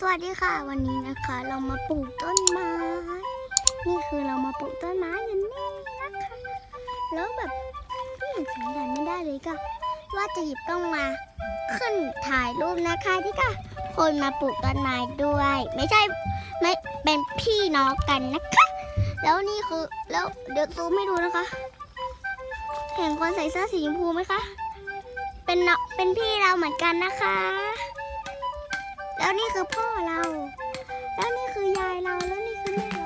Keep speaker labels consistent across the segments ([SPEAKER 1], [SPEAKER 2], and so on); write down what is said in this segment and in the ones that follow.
[SPEAKER 1] สวัสดีค่ะ วันนี้นะคะ เรามาปลูกต้นไม้ นี่คือเรามาปลูกต้นไม้กันนี่นะคะแล้วแบบพี่ยังสัญญาณไม่ได้เลยก็ ว่าจะหยิบกล้องมาขึ้นถ่ายรูปนะคะที่ก็คนมาปลูกต้นไม้ด้วย ไม่ใช่ไม่เป็นพี่น้องกันนะคะ แล้วนี่คือแล้วเดี๋ยวซูมให้ดูนะคะ เห็นคนใส่เสื้อสีชมพูไหมคะ เป็นเนาะเป็นพี่เราเหมือนกันนะคะ แล้วนี่คือพ่อเรา แล้วนี่คือยายเรา แล้วนี่คือแม่เรา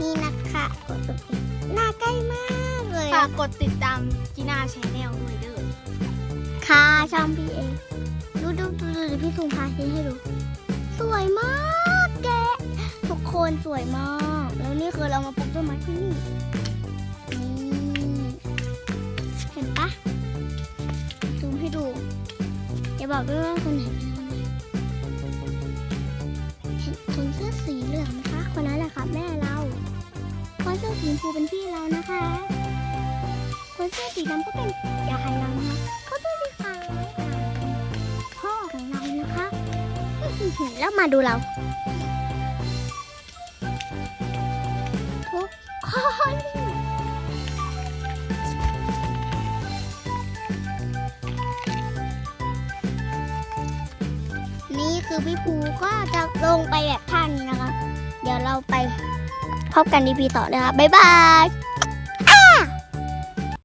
[SPEAKER 1] นี่นะคะกดตรงนี้หน้าใกล้มากเลย
[SPEAKER 2] ฝากกดติดตามจีน่าชแนลด้วยเด้อ
[SPEAKER 1] ค่ะช่องพี่เองดูดูดูดูดูพี่ซูมพาชี้ให้ดู สวยมากแกะทุกคนสวยมาก แล้วนี่คือเรามาปลูกต้นไม้ที่นี่นี่ อย่าบอกด้วยว่าคนไหนเห็นคนเสื้อสีเหลืองไหมคะคนนั้นแหละค่ะแม่เราคนเสื้อสีชมพูเป็นพี่เรานะคะ คนเสื้อสีดำก็เป็นยายเรานะคะคนเสื้อสีขาวพ่อของเรานะคะแล้วมาดูเราทุกคน นี่คือพี่ภูก็จะลงไปแบบท่านี้นะคะ เดี๋ยวเราไปพบกันดีพีต่อเลยค่ะบ๊ายบาย